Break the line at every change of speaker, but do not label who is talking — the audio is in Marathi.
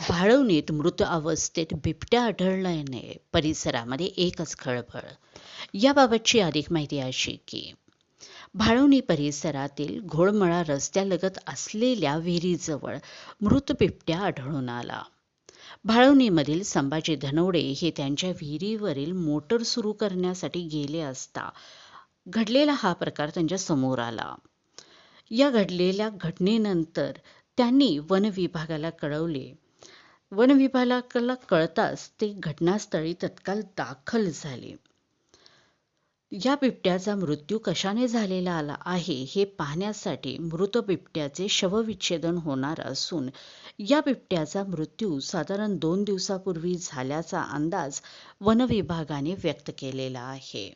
भाळवणीत मृत अवस्थेत बिबट्या आढळल्याने परिसरामध्ये एकच खळबळ. याबाबतची अधिक माहिती अशी की भाळवणी परिसरातील घोळमळा रस्त्यालगत असलेल्या विहिरीजवळ मृत बिबट्या आढळून आला. भाळवणीमधील संभाजी धनवडे हे त्यांच्या विहिरीवरील मोटर सुरू करण्यासाठी गेले असता घडलेला हा प्रकार त्यांच्यासमोर आला. या घडलेल्या घटनेनंतर त्यांनी वन विभागाला कळवले वन विभागाला कळताच ते घटनास्थळी तत्काळ दाखल झाले. या बिबट्याचा मृत्यू कशाने झालेला आला आहे हे पाहण्यासाठी मृत बिबट्याचे शवविच्छेदन होणार असून या बिबट्याचा मृत्यू साधारण दोन दिवसापूर्वी झाल्याचा अंदाज वनविभागाने व्यक्त केलेला आहे.